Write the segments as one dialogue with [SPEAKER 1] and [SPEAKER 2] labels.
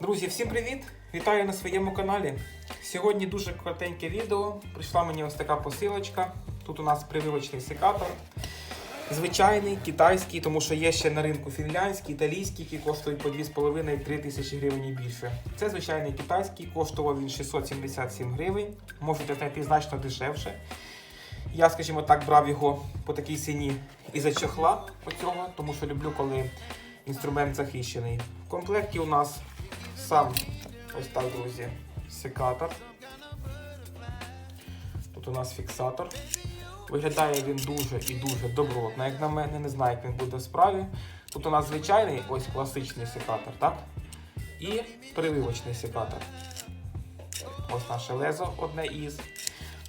[SPEAKER 1] Друзі, всім привіт! Вітаю на своєму каналі. Сьогодні дуже коротеньке відео. Прийшла мені ось така посилочка. Тут у нас прививочний секатор. Звичайний, китайський, тому що є ще на ринку фінляндський, італійський, які коштують по 2,5-3 тисячі гривень і більше. Це звичайний китайський, коштував він 677 гривень. Можете знайти значно дешевше. Я, скажімо так, брав його по такій ціні із-за чохла по цього, тому що люблю, коли інструмент захищений. В комплекті у нас сам ось так, друзі, секатор. Тут у нас фіксатор. Виглядає він дуже і дуже добротно, як на мене, не знаю, як він буде в справі. Тут у нас звичайний ось класичний секатор, так? І прививочний секатор. Ось наше лезо одне із.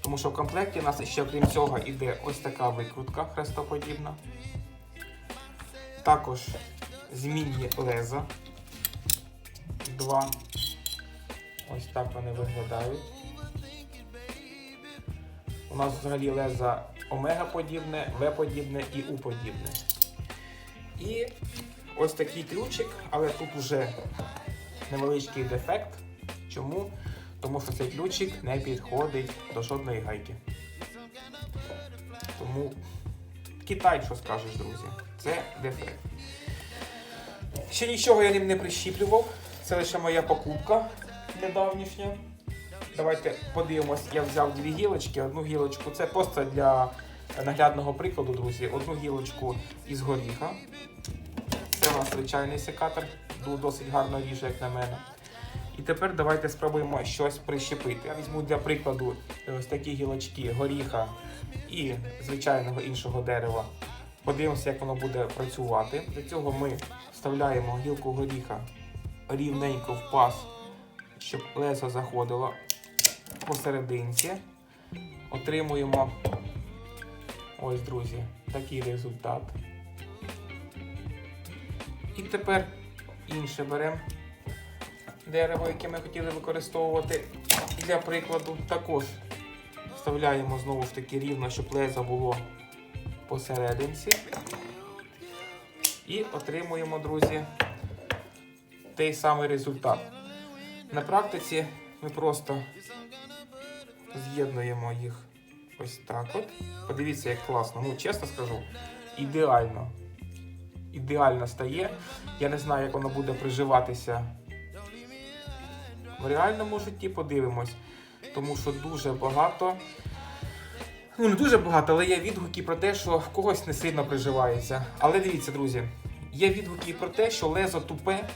[SPEAKER 1] Тому що в комплекті у нас ще крім цього йде ось така викрутка хрестоподібна. Також змінні леза. Два. Ось так вони виглядають. У нас взагалі леза омега подібне, В подібне і У подібне. І ось такий ключик, але тут вже невеличкий дефект. Чому? Тому що цей ключик не підходить до жодної гайки. Тому Китай, що скажеш, друзі, це дефект. Ще нічого я ним не прищіплював. Це лише моя покупка недавнішня. Давайте подивимось, я взяв дві гілочки. Одну гілочку це просто для наглядного прикладу, друзі. Одну гілочку із горіха. Це у нас звичайний секатор, досить гарно ріже, як на мене. І тепер давайте спробуємо щось прищепити. Я візьму для прикладу ось такі гілочки горіха і звичайного іншого дерева. Подивимося, як воно буде працювати. Для цього ми вставляємо гілку горіха рівненько в паз, щоб лезо заходило посерединці. Отримуємо ось, друзі, такий результат. І тепер інше беремо дерево, яке ми хотіли використовувати. Для прикладу також вставляємо знову ж таки рівно, щоб лезо було посерединці. І отримуємо, друзі, той самий результат. На практиці ми просто з'єднуємо їх ось так от. Подивіться, як класно. Ну, чесно скажу, ідеально. Ідеально стає. Я не знаю, як воно буде приживатися в реальному житті, подивимось. Тому що дуже багато. Ну, не дуже багато, але є відгуки про те, що в когось не сильно приживається. Але дивіться, друзі, є відгуки про те, що лезо тупе,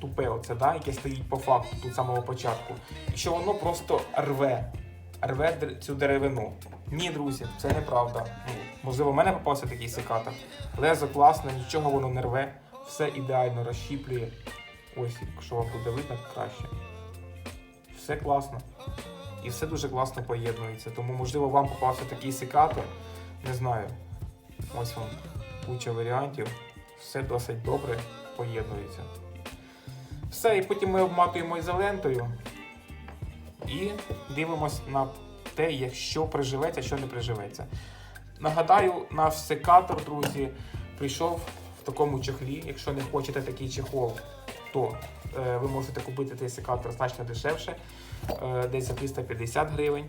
[SPEAKER 1] тупе оце, да, яке стоїть по факту тут самого початку, і що воно просто рве, рве цю деревину. Ні, друзі, це неправда. Ну, можливо, в мене попався такий секатор. Лезо класне, нічого воно не рве, все ідеально розщіплює. Ось, якщо вам буде видно, краще. Все класно. І все дуже класно поєднується. Тому, можливо, вам попався такий секатор. Не знаю. Ось вам куча варіантів. Все досить добре поєднується. Все, і потім ми обматуємо ізолентою і дивимось на те, якщо приживеться, що не приживеться. Нагадаю, наш секатор, друзі, прийшов в такому чехлі. Якщо не хочете такий чехол, то е, ви можете купити цей секатор значно дешевше, е, десь за 350 гривень.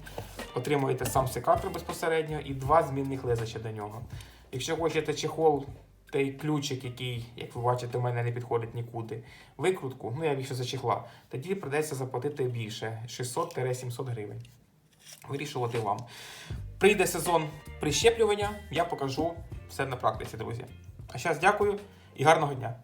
[SPEAKER 1] Отримуєте сам секатор безпосередньо і два змінних леза до нього. Якщо хочете чехол, той ключик, який, як ви бачите, у мене не підходить нікуди, викрутку, ну я більше зачехла, тоді придеться заплатити більше 600-700 гривень. Вирішувати вам. Прийде сезон прищеплювання, я покажу все на практиці, друзі. А зараз дякую і гарного дня!